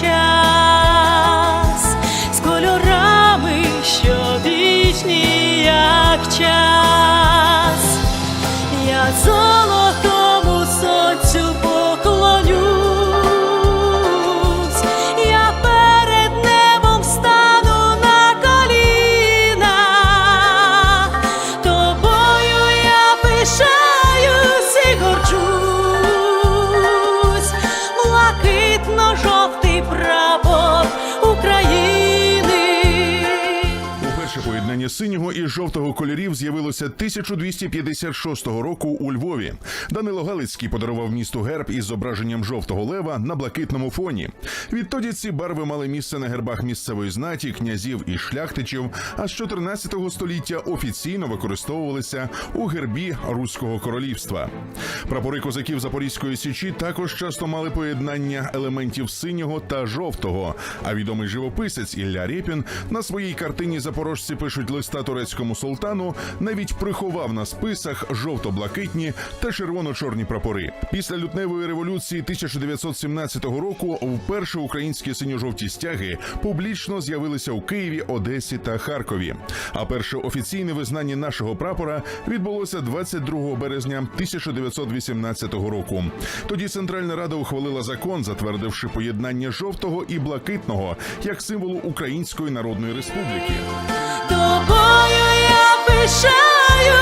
час, з кольорами, що вічні, як час, я золото. Синього і жовтого кольорів з'явилося 1256 року у Львові. Данило Галицький подарував місту герб із зображенням жовтого лева на блакитному фоні. Відтоді ці барви мали місце на гербах місцевої знаті, князів і шляхтичів. А з 14 століття офіційно використовувалися у гербі Руського королівства. Прапори козаків Запорізької січі також часто мали поєднання елементів синього та жовтого. А відомий живописець Ілля Рєпін на своїй картині Запорожці пишуть турецькому султану навіть приховав на списах жовто-блакитні та червоно-чорні прапори. Після лютневої революції 1917 року вперше українські синьо-жовті стяги публічно з'явилися у Києві, Одесі та Харкові. А перше офіційне визнання нашого прапора відбулося 22 березня 1918 року. Тоді Центральна Рада ухвалила закон, затвердивши поєднання жовтого і блакитного як символу Української Народної Республіки. Тобою я пишаюсь і горджусь,